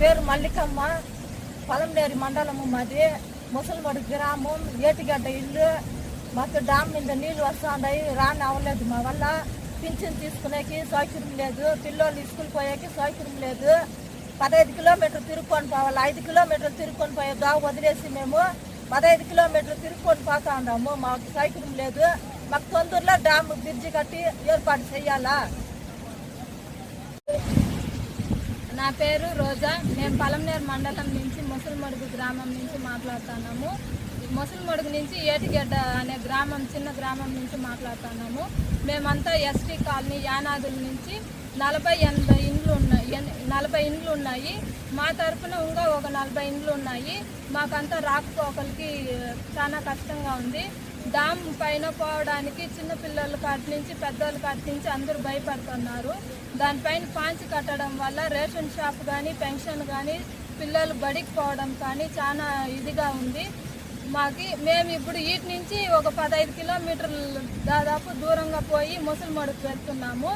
పేరు మల్లికమ్మ. పొలంనేరి మండలము మాది. ముసలిమడు గ్రామం ఏటిగడ్డ ఇల్లు. మాకు డామ్ మీద నీళ్ళు వస్తున్నాయి రాని అవ్వలేదు మా వల్ల. పింఛన్ తీసుకునేకి సౌకర్యం లేదు. పిల్లోళ్ళు స్కూల్ పోయేకి సౌకర్యం లేదు. పదహైదు కిలోమీటర్లు తిరుక్కొని పోవాలి. ఐదు కిలోమీటర్లు తిరుక్కొని పోయే గావు వదిలేసి మేము పదహైదు కిలోమీటర్లు తిరుక్కొని పోతా ఉన్నాము మాకు సౌకర్యం లేదు. మాకు తొందరలో డ్యామ్ బ్రిడ్జి కట్టి ఏర్పాటు చేయాలా? నా పేరు రోజా. మేము పలంనేరు మండలం నుంచి ముసలిమడుగు గ్రామం నుంచి మాట్లాడుతున్నాము. ముసలిమడుగు నుంచి ఏటిగడ్డ అనే గ్రామం చిన్న గ్రామం నుంచి మాట్లాడుతున్నాము. మేమంతా ఎస్టీ కాలనీ యానాదుల నుంచి నలభై ఎనభై ఇండ్లు ఉన్నాయి. నలభై ఇండ్లు ఉన్నాయి. మా తరపున ఇంకా ఒక నలభై ఇండ్లు ఉన్నాయి. మాకంతా రాకపోకలకి చాలా కష్టంగా ఉంది. డామ్ పైన పోవడానికి చిన్నపిల్లలు కాటి నుంచి పెద్దోళ్ళ కాటి నుంచి అందరూ భయపడుతున్నారు. దానిపైన పాంచి కట్టడం వల్ల రేషన్ షాప్ కానీ పెన్షన్ కానీ పిల్లలు బడికి పోవడం కానీ చాలా ఇదిగా ఉంది. మాకి మేము ఇప్పుడు వీటి నుంచి ఒక పదహైదు కిలోమీటర్లు దాదాపు దూరంగా పోయి ముసలిమడుకు వెళ్తున్నాము.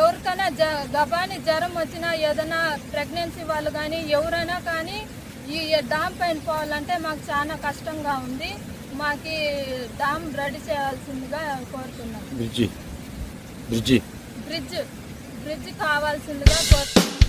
ఎవరికైనా జ గబాని జ్వరం వచ్చినా ఏదైనా ప్రెగ్నెన్సీ వాళ్ళు కానీ ఎవరైనా కానీ ఈ డామ్ పైన పోవాలంటే మాకు చాలా కష్టంగా ఉంది. మాకి డామ్ రెడీ చేయాల్సిందిగా కోరుతున్నాం. బ్రిడ్జి. బ్రిడ్జి. బ్రిడ్జ్ బ్రిడ్జ్ కావాల్సిందిగా కోరుతున్నాం.